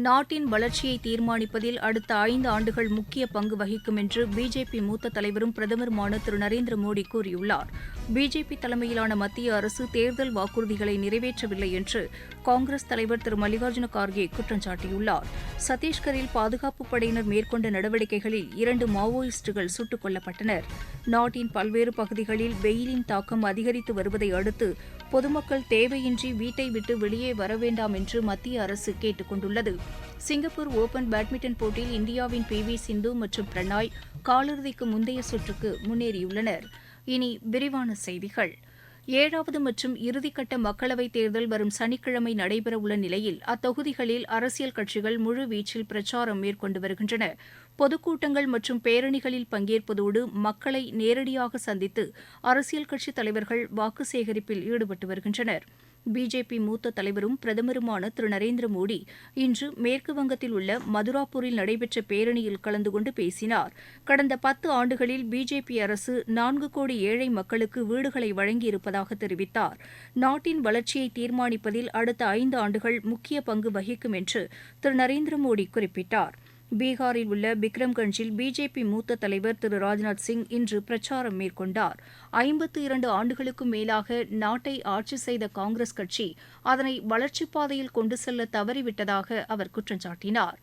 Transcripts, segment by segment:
நாட்டின் வளர்ச்சியை தீர்மானிப்பதில் அடுத்த ஐந்து ஆண்டுகள் முக்கிய பங்கு வகிக்கும் என்று பிஜேபி மூத்த தலைவரும் பிரதமருமான திரு நரேந்திர மோடி கூறியுள்ளார். பிஜேபி தலைமையிலான மத்திய அரசு தேர்தல் வாக்குறுதிகளை நிறைவேற்றவில்லை என்று காங்கிரஸ் தலைவர் திரு மல்லிகார்ஜுன கார்கே குற்றம் சாட்டியுள்ளார். சத்தீஸ்கரில் பாதுகாப்பு படையினர் மேற்கொண்ட நடவடிக்கைகளில் இரண்டு மாவோயிஸ்டுகள் சுட்டுக் கொல்லப்பட்டனர். நாட்டின் பல்வேறு பகுதிகளில் வெயிலின் தாக்கம் அதிகரித்து வருவதை அடுத்து பொதுமக்கள் தேவையின்றி வீட்டை விட்டு வெளியே வர வேண்டாம் என்று மத்திய அரசு கேட்டுக் கொண்டுள்ளது சிங்கப்பூர் ஓபன் பேட்மிண்டன் போட்டியில் இந்தியாவின் பி வி சிந்து மற்றும் பிரணாய் காலிறுதிக்கு முந்தைய சுற்றுக்கு முன்னேறியுள்ளனர். இனி விரிவான செய்திகள். ஏழாவது மற்றும் இறுதிக்கட்ட மக்களவைத் தேர்தல் வரும் சனிக்கிழமை நடைபெறவுள்ள நிலையில் அத்தொகுதிகளில் அரசியல் கட்சிகள் முழுவீச்சில் பிரச்சாரம் மேற்கொண்டு வருகின்றன. பொதுக்கூட்டங்கள் மற்றும் பேரணிகளில் பங்கேற்பதோடு மக்களை நேரடியாக சந்தித்து அரசியல் கட்சித் தலைவர்கள் வாக்கு சேகரிப்பில் ஈடுபட்டு வருகின்றனர். பிஜேபி மூத்த தலைவரும் பிரதமருமான திரு. நரேந்திர மோடி இன்று மேற்குவங்கத்தில் உள்ள மதுராப்பூரில் நடைபெற்ற பேரணியில் கலந்து கொண்டு பேசினார். கடந்த பத்து ஆண்டுகளில் பிஜேபி அரசு நான்கு கோடி ஏழை மக்களுக்கு வீடுகளை வழங்கியிருப்பதாக தெரிவித்தார். நாட்டின் வளர்ச்சியை தீர்மானிப்பதில் அடுத்த ஐந்து ஆண்டுகள் முக்கிய பங்கு வகிக்கும் என்று திரு. நரேந்திர மோடி குறிப்பிட்டார். பீகாரில் உள்ள பிக்ரம்கஞ்சில் பிஜேபி மூத்த தலைவர் திரு ராஜ்நாத் சிங் இன்று பிரச்சாரம் மேற்கொண்டார். ஐம்பத்து இரண்டு ஆண்டுகளுக்கும் மேலாக நாட்டை ஆட்சி செய்த காங்கிரஸ் கட்சி அதனை வளர்ச்சிப் பாதையில் கொண்டு செல்ல தவறிவிட்டதாக அவர் குற்றம் சாட்டினார்.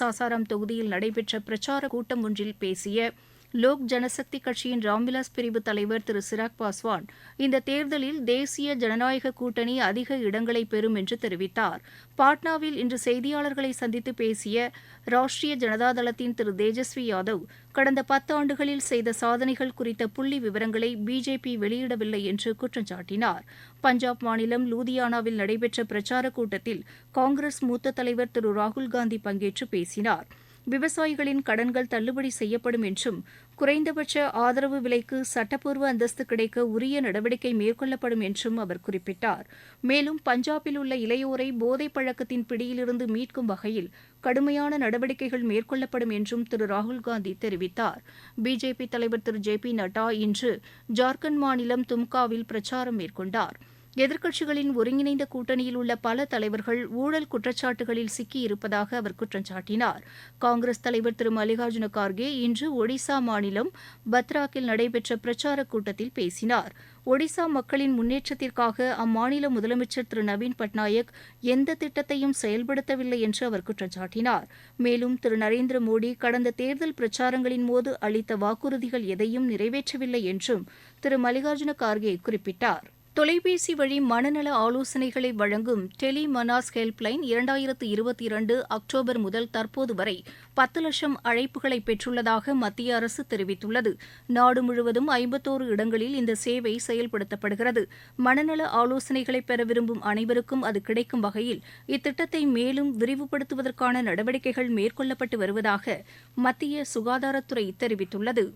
சாசாராம் தொகுதியில் நடைபெற்ற பிரச்சார கூட்டம் ஒன்றில் பேசிய லோக் ஜனசக்தி கட்சியின் ராம்விலாஸ் பிரிவு தலைவர் திரு சிராக் பாஸ்வான் இந்த தேர்தலில் தேசிய ஜனநாயக கூட்டணி அதிக இடங்களை பெறும் என்று தெரிவித்தார். பாட்னாவில் இன்று செய்தியாளர்களை சந்தித்து பேசிய ராஷ்டிரிய ஜனதாதளத்தின் திரு தேஜஸ்வி யாதவ் கடந்த பத்தாண்டுகளில் செய்த சாதனைகள் குறித்த புள்ளி விவரங்களை பிஜேபி வெளியிடவில்லை என்று குற்றம் சாட்டினார். பஞ்சாப் மாநிலம் லூதியானாவில் நடைபெற்ற பிரச்சார கூட்டத்தில் காங்கிரஸ் மூத்த தலைவர் திரு ராகுல்காந்தி பங்கேற்று பேசினார். விவசாயிகளின் கடன்கள் தள்ளுபடி செய்யப்படும் என்றும் குறைந்தபட்ச ஆதரவு விலைக்கு சட்டப்பூர்வ அந்தஸ்து கிடைக்க உரிய நடவடிக்கை மேற்கொள்ளப்படும் என்றும் அவர் குறிப்பிட்டார். மேலும் பஞ்சாபில் உள்ள இளையோரை போதைப் பழக்கத்தின் பிடியிலிருந்து மீட்கும் வகையில் கடுமையான நடவடிக்கைகள் மேற்கொள்ளப்படும் என்றும் திரு. ராகுல்காந்தி தெரிவித்தார். பிஜேபி தலைவர் திரு. ஜே பி நட்டா இன்று ஜார்க்கண்ட் மாநிலம் தும்காவில் பிரச்சாரம் மேற்கொண்டார். எதிர்க்கட்சிகளின் ஒருங்கிணைந்த கூட்டணியில் உள்ள பல தலைவர்கள் ஊழல் குற்றச்சாட்டுகளில் சிக்கியிருப்பதாக அவர் குற்றம் சாட்டினார். காங்கிரஸ் தலைவர் திரு மல்லிகார்ஜுன கார்கே இன்று ஒடிசா மாநிலம் பத்ராக்கில் நடைபெற்ற பிரச்சாரக் கூட்டத்தில் பேசினார். ஒடிசா மக்களின் முன்னேற்றத்திற்காக அம்மாநில முதலமைச்சர் திரு நவீன் பட்நாயக் எந்த திட்டத்தையும் செயல்படுத்தவில்லை என்று அவர் குற்றம் சாட்டினார். மேலும் திரு நரேந்திர மோடி கடந்த தேர்தல் பிரச்சாரங்களின் போது அளித்த வாக்குறுதிகள் எதையும் நிறைவேற்றவில்லை என்றும் திரு மல்லிகார்ஜுன கார்கே குறிப்பிட்டார். தொலைபேசி வழி மனநல ஆலோசனைகளை வழங்கும் டெலி மனாஸ் ஹெல்ப்லைன் இரண்டாயிரத்து இருபத்தி இரண்டு அக்டோபர் முதல் தற்போது வரை பத்து லட்சம் அழைப்புகளை பெற்றுள்ளதாக மத்திய அரசு தெரிவித்துள்ளது. நாடு முழுவதும் ஐம்பத்தோரு இடங்களில் இந்த சேவை செயல்படுத்தப்படுகிறது. மனநல ஆலோசனைகளை பெற விரும்பும் அனைவருக்கும் அது கிடைக்கும் வகையில் இத்திட்டத்தை மேலும் விரிவுபடுத்துவதற்கான நடவடிக்கைகள் மேற்கொள்ளப்பட்டு வருவதாக மத்திய சுகாதாரத்துறை தெரிவித்துள்ளது.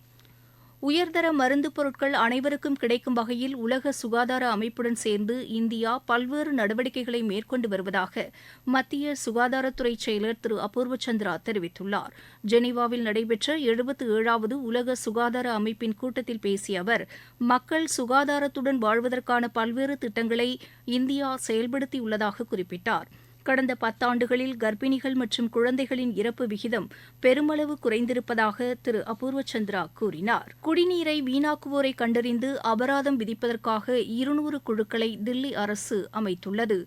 உயர்தர மருந்து பொருட்கள் அனைவருக்கும் கிடைக்கும் வகையில் உலக சுகாதார அமைப்புடன் சேர்ந்து இந்தியா பல்வேறு நடவடிக்கைகளை மேற்கொண்டு வருவதாக மத்திய சுகாதாரத்துறை செயலர் திரு அபூர்வ சந்திரா தெரிவித்துள்ளார். ஜெனீவாவில் நடைபெற்ற எழுபத்து ஏழாவது உலக சுகாதார அமைப்பின் கூட்டத்தில் பேசிய அவர் மக்கள் சுகாதாரத்துடன் வாழ்வதற்கான பல்வேறு திட்டங்களை இந்தியா செயல்படுத்தியுள்ளதாக குறிப்பிட்டார். கடந்த பத்தாண்டுகளில் கர்ப்பிணிகள் மற்றும் குழந்தைகளின் இறப்பு விகிதம் பெருமளவு குறைந்திருப்பதாக திரு அபூர்வ சந்திரா கூறினார். குடிநீரை வீணாக்குவோரை கண்டறிந்து அபராதம் விதிப்பதற்காக இருநூறு குழுக்களை தில்லி அரசு அமைத்துள்ளது.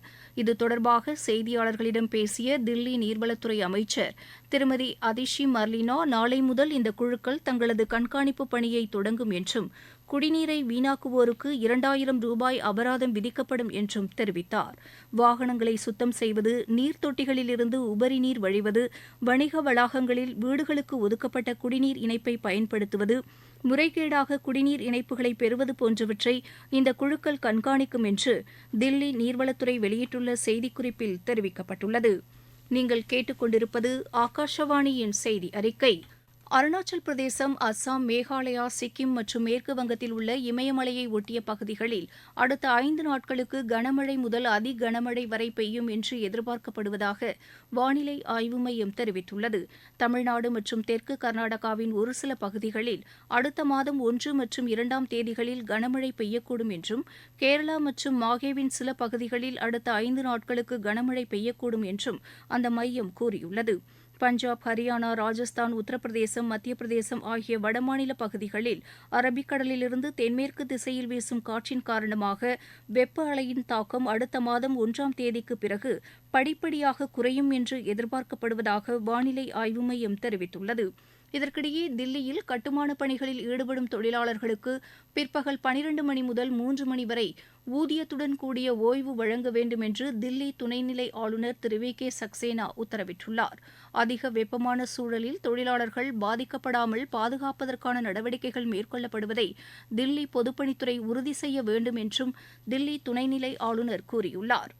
இது தொடர்பாக செய்தியாளர்களிடம் பேசிய தில்லி நீர்வளத்துறை அமைச்சர் திருமதி அதிஷி மர்லினா நாளை முதல் இந்த குழுக்கள் தங்களது கண்காணிப்பு பணியை தொடங்கும் என்றும் குடிநீரை வீணாக்குவோருக்கு இரண்டாயிரம் ரூபாய் அபராதம் விதிக்கப்படும் என்றும் தெரிவித்தார். வாகனங்களை சுத்தம் செய்வது நீர்த்தொட்டிகளிலிருந்து உபரி நீர் வழிவது வணிக வளாகங்களில் வீடுகளுக்கு ஒதுக்கப்பட்ட குடிநீர் இணைப்பை பயன்படுத்துவது முறைகேடாக குடிநீர் இணைப்புகளை பெறுவது போன்றவற்றை இந்த குழுக்கள் கண்காணிக்கும் என்று தில்லி நீர்வளத்துறை வெளியிட்டுள்ள செய்திக்குறிப்பில் தெரிவிக்கப்பட்டுள்ளது. நீங்கள் கேட்டுக்கொண்டிருப்பது ஆகாஷவாணியின் செய்தி அறிக்கை. அருணாச்சல் பிரதேசம் அஸ்ஸாம் மேகாலயா சிக்கிம் மற்றும் மேற்கு வங்கத்தில் உள்ள இமயமலையை ஒட்டிய பகுதிகளில் அடுத்த ஐந்து நாட்களுக்கு கனமழை முதல் அதி கனமழை வரை பெய்யும் என்று எதிர்பார்க்கப்படுவதாக வானிலை ஆய்வு மையம் தெரிவித்துள்ளது. தமிழ்நாடு மற்றும் தெற்கு கர்நாடகாவின் ஒரு சில பகுதிகளில் அடுத்த மாதம் ஒன்று மற்றும் இரண்டாம் தேதிகளில் கனமழை பெய்யக்கூடும் என்றும் கேரளா மற்றும் மாகேவின் சில பகுதிகளில் அடுத்த ஐந்து நாட்களுக்கு கனமழை பெய்யக்கூடும் என்றும் அந்த மையம் கூறியுள்ளது. பஞ்சாப் ஹரியானா ராஜஸ்தான் உத்தரப்பிரதேசம் மத்திய பிரதேசம் ஆகிய வடமாநில பகுதிகளில் அரபிக்கடலிலிருந்து தென்மேற்கு திசையில் வீசும் காற்றின் காரணமாக வெப்ப அலையின் தாக்கம் அடுத்த மாதம் ஒன்றாம் தேதிக்கு பிறகு படிப்படியாக குறையும் என்று எதிர்பார்க்கப்படுவதாக வானிலை ஆய்வு மையம் தெரிவித்துள்ளது. இதற்கிடையே தில்லியில் கட்டுமானப் பணிகளில் ஈடுபடும் தொழிலாளர்களுக்கு பிற்பகல் பனிரண்டு மணி முதல் மூன்று மணி வரை ஊதியத்துடன் கூடிய ஓய்வு வழங்க வேண்டும் என்று தில்லி துணைநிலை ஆளுநர் திரு வி கே சக்சேனா உத்தரவிட்டுள்ளார். அதிக வெப்பமான சூழலில் தொழிலாளர்கள் பாதிக்கப்படாமல் பாதுகாப்பதற்கான நடவடிக்கைகள் மேற்கொள்ளப்படுவதை தில்லி பொதுப்பணித்துறை உறுதி செய்ய வேண்டும் என்றும் தில்லி துணைநிலை ஆளுநர் கூறியுள்ளார்.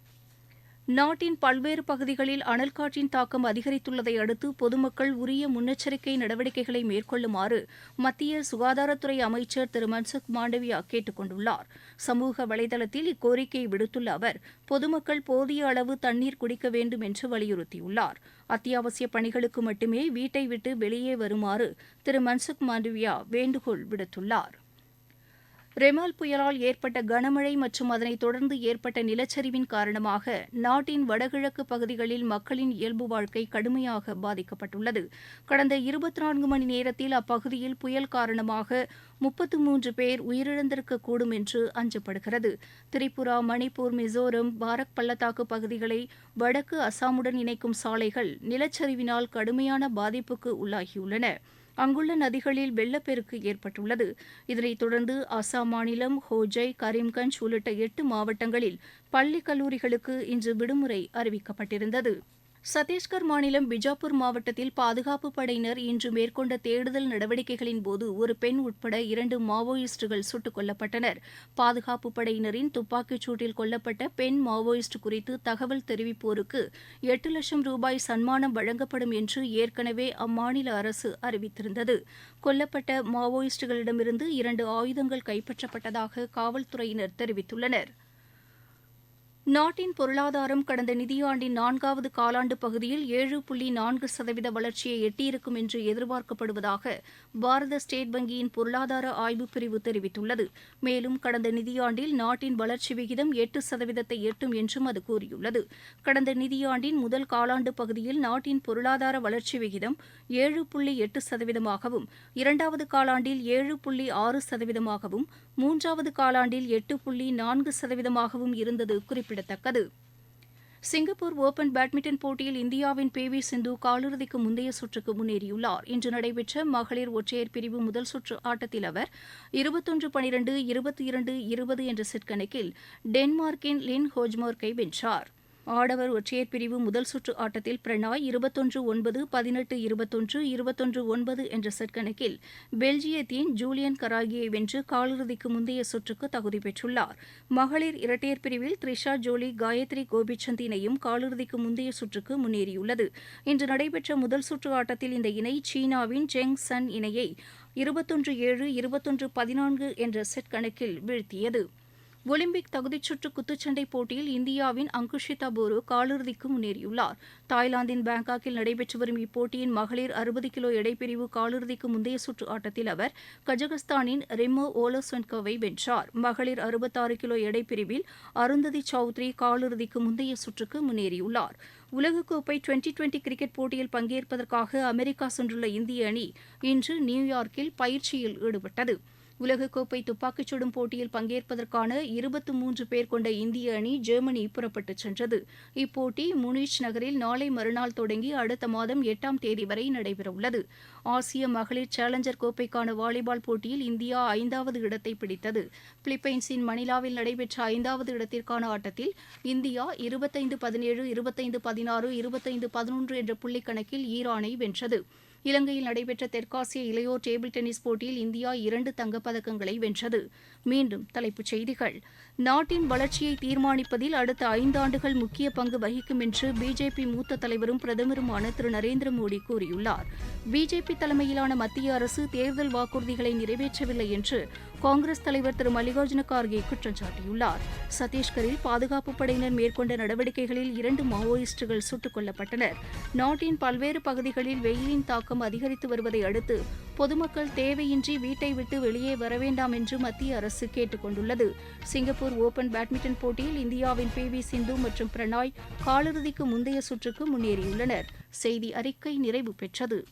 நாட்டின் பல்வேறு பகுதிகளில் அனல் காற்றின் தாக்கம் அதிகரித்துள்ளதை அடுத்து பொதுமக்கள் உரிய முன்னெச்சரிக்கை நடவடிக்கைகளை மேற்கொள்ளுமாறு மத்திய சுகாதாரத்துறை அமைச்சர் திரு. மன்சுக் மாண்டவியா கேட்டுக் கொண்டுள்ளார். சமூக வலைதளத்தில் இக்கோரிக்கையை விடுத்துள்ள அவர் பொதுமக்கள் போதிய அளவு தண்ணீர் குடிக்க வேண்டும் என்று வலியுறுத்தியுள்ளார். அத்தியாவசிய பணிகளுக்கு மட்டுமே வீட்டை விட்டு வெளியே வருமாறு திரு. மன்சுக் மாண்டவியா வேண்டுகோள் விடுத்துள்ளார். ரெமால் புயலால் ஏற்பட்ட கனமழை மற்றும் அதனைத் தொடர்ந்து ஏற்பட்ட நிலச்சரிவின் காரணமாக நாட்டின் வடகிழக்கு பகுதிகளில் மக்களின் இயல்பு வாழ்க்கை கடுமையாக பாதிக்கப்பட்டுள்ளது. கடந்த இருபத்தி நான்கு மணி நேரத்தில் அப்பகுதியில் புயல் காரணமாக முப்பத்து மூன்று பேர் உயிரிழந்திருக்கக்கூடும் என்று அஞ்சப்படுகிறது. திரிபுரா மணிப்பூர் மிசோரம் பாரக் பள்ளத்தாக்கு பகுதிகளை வடக்கு அசாமுடன் இணைக்கும் சாலைகள் நிலச்சரிவினால் கடுமையான பாதிப்புக்கு உள்ளாகியுள்ளன. அங்குள்ள நதிகளில் வெள்ளப்பெருக்கு ஏற்பட்டுள்ளது. இதனைத் தொடர்ந்து அசாம் மாநிலம் ஹோஜை கரீம்கஞ்ச் உள்ளிட்ட எட்டு மாவட்டங்களில் பள்ளி கல்லூரிகளுக்கு இன்று விடுமுறை அறிவிக்கப்பட்டிருந்தது. சத்தீஸ்கர் மாநிலம் பிஜாப்பூர் மாவட்டத்தில் பாதுகாப்பு படையினர் இன்று மேற்கொண்ட தேடுதல் நடவடிக்கைகளின் போது ஒரு பெண் உட்பட இரண்டு மாவோயிஸ்டுகள் சுட்டுக் கொல்லப்பட்டனர். பாதுகாப்பு படையினரின் துப்பாக்கிச் சூட்டில் கொல்லப்பட்ட பெண் மாவோயிஸ்ட் குறித்து தகவல் தெரிவிப்போருக்கு எட்டு லட்சம் ரூபாய் சன்மானம் வழங்கப்படும் என்று ஏற்கனவே அம்மாநில அரசு அறிவித்திருந்தது. கொல்லப்பட்ட மாவோயிஸ்டுகளிடமிருந்து இரண்டு ஆயுதங்கள் கைப்பற்றப்பட்டதாக காவல்துறையினர் தெரிவித்துள்ளனர். நாட்டின் பொருளாதாரம் கடந்த நிதியாண்டின் நான்காவது காலாண்டு பகுதியில் ஏழு புள்ளி நான்கு சதவீத வளர்ச்சியை எட்டியிருக்கும் என்று எதிர்பார்க்கப்படுவதாக பாரத ஸ்டேட் வங்கியின் பொருளாதார ஆய்வுப் பிரிவு தெரிவித்துள்ளது. மேலும் கடந்த நிதியாண்டில் நாட்டின் வளர்ச்சி விகிதம் எட்டு சதவீதத்தை எட்டும் என்றும் அது கூறியுள்ளது. கடந்த நிதியாண்டின் முதல் காலாண்டு பகுதியில் நாட்டின் பொருளாதார வளர்ச்சி விகிதம் ஏழு புள்ளி எட்டு சதவீதமாகவும் இரண்டாவது காலாண்டில் ஏழு புள்ளி ஆறு சதவீதமாகவும் மூன்றாவது காலாண்டில் எட்டு புள்ளி நான்கு சதவீதமாகவும் இருந்தது குறிப்பிடத்தக்கது. சிங்கப்பூர் ஓபன் பேட்மிண்டன் போட்டியில் இந்தியாவின் பி வி சிந்து காலிறுதிக்கு முந்தைய சுற்றுக்கு முன்னேறியுள்ளார். இன்று நடைபெற்ற மகளிர் ஒற்றையர் பிரிவு முதல் சுற்று ஆட்டத்தில் அவர் இருபத்தொன்று பனிரெண்டு இருபத்தி இரண்டு இருபது என்ற செட் கணக்கில் டென்மார்க்கின் லின் ஹோஜ்மோர்க்கை வென்றாா் ஆடவர் ஒற்றையர் பிரிவு முதல் சுற்று ஆட்டத்தில் பிரணாய் இருபத்தொன்று ஒன்பது பதினெட்டு இருபத்தொன்று இருபத்தொன்று ஒன்பது என்ற செட் கணக்கில் பெல்ஜியத்தின் ஜூலியன் கராகியை வென்று காலிறுதிக்கு முந்தைய சுற்றுக்கு தகுதி பெற்றுள்ளார். மகளிர் இரட்டையர் பிரிவில் த்ரிஷா ஜோலி காயத்ரி கோபிச்சந்த் இணையும் காலிறுதிக்கு முந்தைய சுற்றுக்கு முன்னேறியுள்ளது. இன்று நடைபெற்ற முதல் சுற்று ஆட்டத்தில் இந்த இணை சீனாவின் ஜெங் சன் இணையை இருபத்தொன்று ஏழு இருபத்தொன்று பதினான்கு என்ற செட் கணக்கில் வீழ்த்தியது. ஒலிம்பிக் தகுதிச்சுற்று குத்துச்சண்டை போட்டியில் இந்தியாவின் அங்குஷிதா போரோ காலிறுதிக்கு முன்னேறியுள்ளார். தாய்லாந்தின் பேங்காக்கில் நடைபெற்று வரும் இப்போட்டியின் மகளிர் அறுபது கிலோ எடைப்பிரிவு காலிறுதிக்கு முந்தைய சுற்று ஆட்டத்தில் அவர் கஜகஸ்தானின் ரெமோ ஓலோசென்கோவை வென்றார். மகளிர் அறுபத்தாறு கிலோ எடைப்பிரிவில் அருந்ததி சௌத்ரி காலிறுதிக்கு முந்தைய சுற்றுக்கு முன்னேறியுள்ளார். உலகக்கோப்பை டுவெண்டி டுவெண்டி கிரிக்கெட் போட்டியில் பங்கேற்பதற்காக அமெரிக்கா சென்றுள்ள இந்திய அணி இன்று நியூயார்க்கில் பயிற்சியில் ஈடுபட்டது. உலகக்கோப்பை துப்பாக்கிச் சுடும் போட்டியில் பங்கேற்பதற்கான இருபத்து மூன்று பேர் கொண்ட இந்திய அணி ஜெர்மனி புறப்பட்டுச் சென்றது. இப்போட்டி முனிச் நகரில் நாளை மறுநாள் தொடங்கி அடுத்த மாதம் எட்டாம் தேதி வரை நடைபெறவுள்ளது. ஆசிய மகளிர் சேலஞ்சர் கோப்பைக்கான வாலிபால் போட்டியில் இந்தியா ஐந்தாவது இடத்தை பிடித்தது. பிலிப்பைன்ஸின் மணிலாவில் நடைபெற்ற ஐந்தாவது இடத்திற்கான ஆட்டத்தில் இந்தியா இருபத்தைந்து பதினேழு இருபத்தைந்து பதினாறு இருபத்தைந்து பதினொன்று என்ற புள்ளிக் கணக்கில் ஈரானை வென்றது. இலங்கையில் நடைபெற்ற தெற்காசிய இளையோர் டேபிள் டென்னிஸ் போட்டியில் இந்தியா இரண்டு தங்கப்பதக்கங்களை வென்றது. மீண்டும் தலைப்புச் செய்திகள். நாட்டின் வளர்ச்சியை தீர்மானிப்பதில் அடுத்த ஐந்தாண்டுகள் முக்கிய பங்கு வகிக்கும் என்று பிஜேபி மூத்த தலைவரும் பிரதமருமான திரு நரேந்திர மோடி கூறியுள்ளார். பிஜேபி தலைமையிலான மத்திய அரசு தேர்தல் வாக்குறுதிகளை நிறைவேற்றவில்லை என்று காங்கிரஸ் தலைவர் திரு மல்லிகார்ஜுன கார்கே குற்றம் சாட்டியுள்ளார். சத்தீஸ்கரில் பாதுகாப்பு படையினர் மேற்கொண்ட நடவடிக்கைகளில் இரண்டு மாவோயிஸ்டுகள் சுட்டுக் கொல்லப்பட்டனர். நாட்டின் பல்வேறு பகுதிகளில் வெயிலின் தாக்கம் அதிகரித்து வருவதை அடுத்து பொதுமக்கள் தேவையின்றி வீட்டை விட்டு வெளியே வர வேண்டாம் என்று மத்திய அரசு கேட்டுக் கொண்டுள்ளது சிங்கப்பூர் ஓபன் பேட்மிண்டன் போட்டியில் இந்தியாவின் பி வி சிந்து மற்றும் பிரணாய் காலிறுதிக்கு முந்தைய சுற்றுக்கு முன்னேறியுள்ளனர். செய்தி அறிக்கை நிறைவு பெற்றது.